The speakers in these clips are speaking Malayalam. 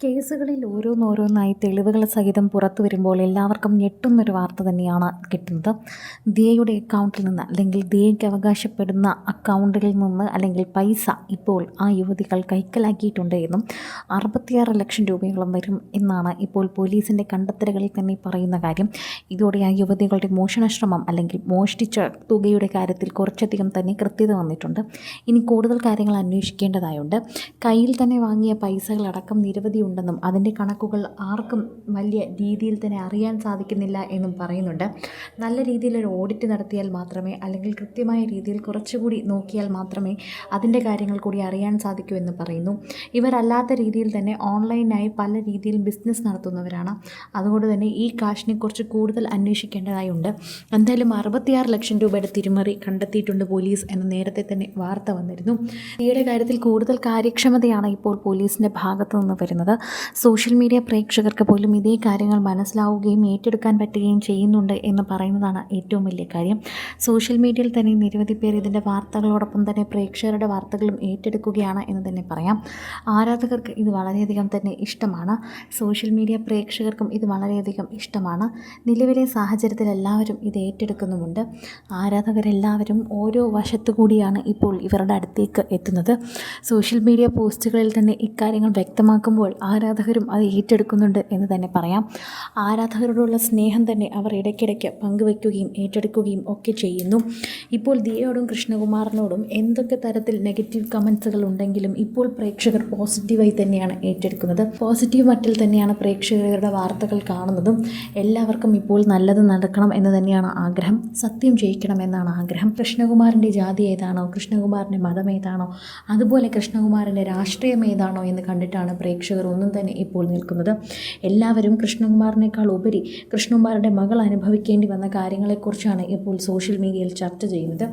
കേസുകളിൽ ഓരോന്നോരോന്നായി തെളിവുകൾ സഹിതം പുറത്തു വരുമ്പോൾ എല്ലാവർക്കും ഞെട്ടുന്നൊരു വാർത്ത തന്നെയാണ് കിട്ടുന്നത്. ദിയയുടെ അക്കൗണ്ടിൽ നിന്ന് അല്ലെങ്കിൽ ദിയയ്ക്ക് അവകാശപ്പെടുന്ന അക്കൗണ്ടുകളിൽ നിന്ന് അല്ലെങ്കിൽ പൈസ ഇപ്പോൾ ആ യുവതികൾ കൈക്കലാക്കിയിട്ടുണ്ട് എന്നും അറുപത്തിയാറ് ലക്ഷം രൂപയോളം വരും എന്നാണ് ഇപ്പോൾ പോലീസിന്റെ കണ്ടെത്തലുകളിൽ തന്നെ പറയുന്ന കാര്യം. ഇതോടെ ആ യുവതികളുടെ മോഷണശ്രമം അല്ലെങ്കിൽ മോഷ്ടിച്ച തുകയുടെ കാര്യത്തിൽ കുറച്ചധികം തന്നെ കൃത്യത വന്നിട്ടുണ്ട്. ഇനി കൂടുതൽ കാര്യങ്ങൾ അന്വേഷിക്കേണ്ടതായുണ്ട്. കയ്യിൽ തന്നെ വാങ്ങിയ പൈസകളടക്കം നിരവധി ഉണ്ടെന്നും അതിന്റെ കണക്കുകൾ ആർക്കും വലിയ രീതിയിൽ തന്നെ അറിയാൻ സാധിക്കുന്നില്ല എന്നും പറയുന്നുണ്ട്. നല്ല രീതിയിലൊരു ഓഡിറ്റ് നടത്തിയാൽ മാത്രമേ അല്ലെങ്കിൽ കൃത്യമായ രീതിയിൽ കുറച്ചുകൂടി നോക്കിയാൽ മാത്രമേ അതിന്റെ കാര്യങ്ങൾ കൂടി അറിയാൻ സാധിക്കൂ എന്ന് പറയുന്നു. ഇവരല്ലാത്ത രീതിയിൽ തന്നെ ഓൺലൈനായി പല രീതിയിൽ ബിസിനസ് നടത്തുന്നവരാണ്. അതുകൊണ്ട് തന്നെ ഈ കാശിനെക്കുറിച്ച് കൂടുതൽ അന്വേഷിക്കേണ്ടതായുണ്ട്. എന്തായാലും അറുപത്തിയാറ് ലക്ഷം രൂപയുടെ തിരിമറി കണ്ടെത്തിയിട്ടുണ്ട് പോലീസ് എന്ന് നേരത്തെ തന്നെ വാർത്ത വന്നിരുന്നു. ഈയുടെ കാര്യത്തിൽ കൂടുതൽ കാര്യക്ഷമതയാണ് ഇപ്പോൾ പോലീസിന്റെ ഭാഗത്തു നിന്ന് വരുന്നത്. സോഷ്യൽ മീഡിയ പ്രേക്ഷകർക്ക് പോലും ഇതേ കാര്യങ്ങൾ മനസ്സിലാവുകയും ഏറ്റെടുക്കാൻ പറ്റുകയും ചെയ്യുന്നുണ്ട് എന്ന് പറയുന്നതാണ് ഏറ്റവും വലിയ കാര്യം. സോഷ്യൽ മീഡിയയിൽ തന്നെ നിരവധി പേർ ഇതിന്റെ വാർത്തകളോടൊപ്പം തന്നെ പ്രേക്ഷകരുടെ വാർത്തകളും ഏറ്റെടുക്കുകയാണ് എന്ന് തന്നെ പറയാം. ആരാധകർക്ക് ഇത് വളരെയധികം തന്നെ ഇഷ്ടമാണ്. സോഷ്യൽ മീഡിയ പ്രേക്ഷകർക്കും ഇത് വളരെയധികം ഇഷ്ടമാണ്. നിലവിലെ സാഹചര്യത്തിൽ എല്ലാവരും ഇത് ഏറ്റെടുക്കുന്നുമുണ്ട്. ആരാധകരെല്ലാവരും ഓരോ വശത്തു കൂടിയാണ് ഇപ്പോൾ ഇവരുടെ അടുത്തേക്ക് എത്തുന്നത്. സോഷ്യൽ മീഡിയ പോസ്റ്റുകളിൽ തന്നെ ഇക്കാര്യങ്ങൾ വ്യക്തമാക്കുമ്പോൾ ആരാധകരും അത് ഏറ്റെടുക്കുന്നുണ്ട് എന്ന് തന്നെ പറയാം. ആരാധകരോടുള്ള സ്നേഹം തന്നെ അവർ ഇടയ്ക്കിടയ്ക്ക് പങ്കുവയ്ക്കുകയും ഏറ്റെടുക്കുകയും ഒക്കെ ചെയ്യുന്നു. ഇപ്പോൾ ദിയയോടും കൃഷ്ണകുമാറിനോടും എന്തൊക്കെ തരത്തിൽ നെഗറ്റീവ് കമൻസുകൾ ഉണ്ടെങ്കിലും ഇപ്പോൾ പ്രേക്ഷകർ പോസിറ്റീവായി തന്നെയാണ് ഏറ്റെടുക്കുന്നത്. പോസിറ്റീവ് മട്ടിൽ തന്നെയാണ് പ്രേക്ഷകരുടെ വാർത്തകൾ കാണുന്നതും എല്ലാവർക്കും ഇപ്പോൾ നല്ലത് നടക്കണം എന്ന് തന്നെയാണ് ആഗ്രഹം. സത്യം ജയിക്കണം എന്നാണ് ആഗ്രഹം. കൃഷ്ണകുമാറിന്റെ ജാതി ഏതാണോ കൃഷ്ണകുമാറിന്റെ മതം ഏതാണോ അതുപോലെ കൃഷ്ണകുമാറിന്റെ രാഷ്ട്രീയം ഏതാണോ എന്ന് കണ്ടിട്ടാണ് പ്രേക്ഷകർ ഒന്നും തന്നെ ഇപ്പോൾ നിൽക്കുന്നത്. എല്ലാവരും കൃഷ്ണകുമാറിനേക്കാൾ ഉപരി കൃഷ്ണകുമാറിന്റെ മകൾ അനുഭവിക്കേണ്ടി വന്ന കാര്യങ്ങളെക്കുറിച്ചാണ് ഇപ്പോൾ സോഷ്യൽ മീഡിയയിൽ ചർച്ച ചെയ്യുന്നത്.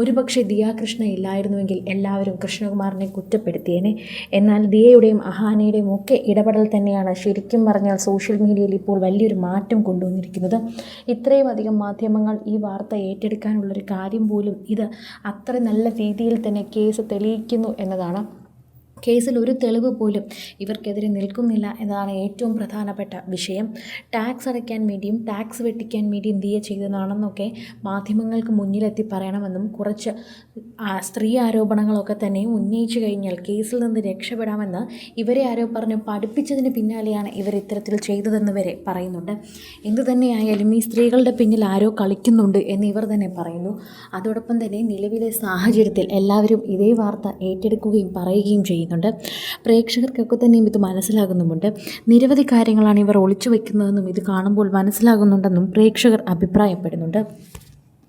ഒരുപക്ഷെ ദിയാ കൃഷ്ണ ഇല്ലായിരുന്നുവെങ്കിൽ എല്ലാവരും കൃഷ്ണകുമാറിനെ കുറ്റപ്പെടുത്തിയേനെ. എന്നാൽ ദിയയുടെയും അഹാനയുടെയും ഒക്കെ ഇടപെടൽ തന്നെയാണ് ശരിക്കും പറഞ്ഞാൽ സോഷ്യൽ മീഡിയയിൽ ഇപ്പോൾ വലിയൊരു മാറ്റം കൊണ്ടുവന്നിരിക്കുന്നത്. ഇത്രയും അധികം മാധ്യമങ്ങൾ ഈ വാർത്ത ഏറ്റെടുക്കാനുള്ളൊരു കാര്യം പോലും ഇത് അത്ര നല്ല രീതിയിൽ തന്നെ കേസ് തെളിയിക്കുന്നു എന്നതാണ്. കേസിൽ ഒരു തെളിവ് പോലും ഇവർക്കെതിരെ നിൽക്കുന്നില്ല എന്നതാണ് ഏറ്റവും പ്രധാനപ്പെട്ട വിഷയം. ടാക്സ് അടയ്ക്കാൻ വേണ്ടിയും ടാക്സ് വെട്ടിക്കാൻ വേണ്ടിയും ദിയ ചെയ്തതാണെന്നൊക്കെ മാധ്യമങ്ങൾക്ക് മുന്നിലെത്തി പറയണമെന്നും കുറച്ച് സ്ത്രീ ആരോപണങ്ങളൊക്കെ തന്നെ ഉന്നയിച്ചു കഴിഞ്ഞാൽ കേസിൽ നിന്ന് രക്ഷപ്പെടാമെന്ന് ഇവരെ ആരോ പറഞ്ഞ് പഠിപ്പിച്ചതിന് പിന്നാലെയാണ് ഇവർ ഇത്തരത്തിൽ ചെയ്തതെന്ന് വരെ പറയുന്നുണ്ട്. എന്തു തന്നെയായാലും ഈ സ്ത്രീകളുടെ പിന്നിൽ ആരോ കളിക്കുന്നുണ്ട് എന്ന് ഇവർ തന്നെ പറയുന്നു. അതോടൊപ്പം തന്നെ നിലവിലെ സാഹചര്യത്തിൽ എല്ലാവരും ഇതേ വാർത്ത ഏറ്റെടുക്കുകയും പറയുകയും ചെയ്യുന്നുണ്ട്. പ്രേക്ഷകർക്കൊക്കെ തന്നെയും ഇത് മനസ്സിലാകുന്നുമുണ്ട്. നിരവധി കാര്യങ്ങളാണ് ഇവർ ഒളിച്ചു വയ്ക്കുന്നതെന്നും ഇത് കാണുമ്പോൾ മനസ്സിലാകുന്നുണ്ടെന്നും പ്രേക്ഷകർ അഭിപ്രായപ്പെടുന്നുണ്ട്.